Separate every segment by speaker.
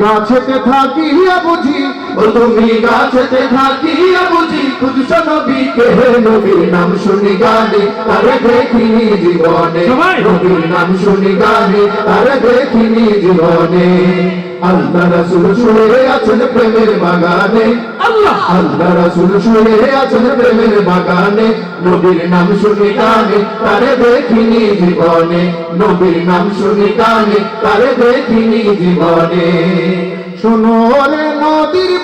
Speaker 1: গাছেতে থাকিয়া বুঝি তুমি গাছেতে থাকিয়া খুঁজছ নবীকে নবীর নাম শুনি গানে তারে দেখিনি জীবনে। নবীর নাম শুনি গানে তারে দেখিনি জীবনে। আল্লাহ রাসূল শুয়ে আছেন প্রেমের বাগানে।
Speaker 2: আল্লাহ!
Speaker 1: আল্লাহ রাসূল শুয়ে আছেন প্রেমের বাগানে। নবীর নাম শুনি গানে তারে দেখিনি জীবনে। নবীর নাম শুনি গানে তারে দেখিনি জীবনে। শোনো রে নদীর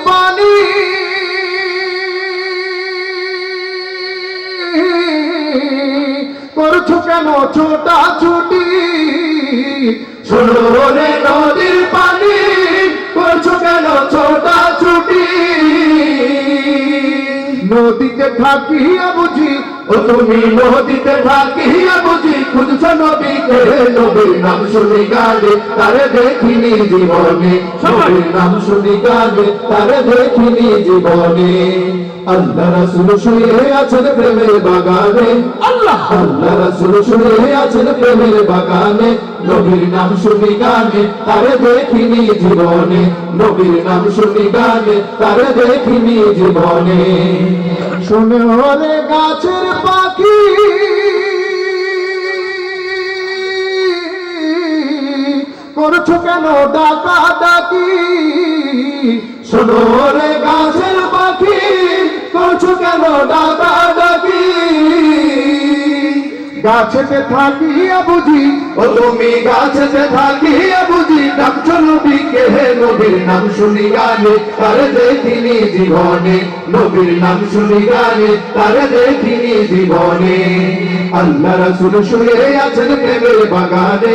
Speaker 1: কেন ছোটা ছুটি। শোনো রে নদীর পানি করছ কেন ছোটা ছুটি? নদীতে থাকিয়া বুঝি ও তুমি নদীতে থাকিয়া বুঝি খুঁজছ নবীকে নবীর নাম শুনি গানে তারে দেখিনি জীবনে। নবীর নাম শুনি গানে তারে দেখিনি জীবনে। আল্লাহ রাসূল শুয়ে আছেন প্রেমের বাগানে।
Speaker 2: আল্লাহ!
Speaker 1: আল্লাহ রাসূল শুয়ে আছেন প্রেমের বাগানে। নবীর নাম শুনি গানে তারে দেখিনি জীবনে। নবীর নাম শুনি গানে তারে দেখিনি জীবনে। শুনে হলে গাছের পাখি। করছ কেন ডাকা ডাকি? শোনো গাছের পাখি। করছ কেন ডাকি গাছেতে থাকিয়া বুঝি, ও তুমি গাছেতে থাকিয়া বুঝি, ডাকছো নবীকে, হে নবীর নাম শুনি গানে, তার দেখিনি জীবনে নবীর নাম শুনি গানে, তার দেখিনি জীবনে আল্লাহ রাসূল শুয়ে আছেন প্রেমের বাগানে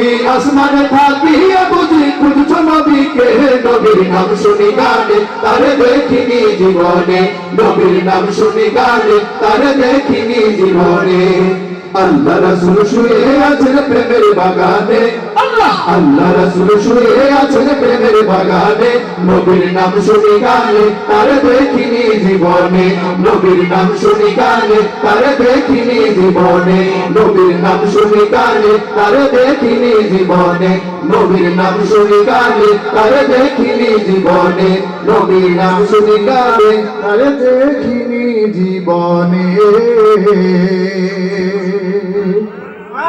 Speaker 1: তুমি আসমানে থাকিয়া বুঝি খুঁজছো নবীকে নবীর নাম শুনি গানে, তারে দেখিনি জীবনে। নবীর নাম শুনি গানে, তারে দেখিনি জীবনে। আল্লাহ রসুল শুয়ে আছেন প্রেমের বাগানে। আল্লাহ। রাসূল শুয়ে আছেন প্রেমের বাগানে নবীর নাম শুনি গানে, তারে দেখিনি জীবনে। নবীর নাম শুনি গানে, তারে দেখিনি জীবনে। নবীর নাম শুনি গানে, তারে দেখিনি জীবনে। নবীর নাম শুনি গানে, তারে দেখিনি জীবনে। নবীর নাম শুনি গানে, তারে দেখিনি জীবনে।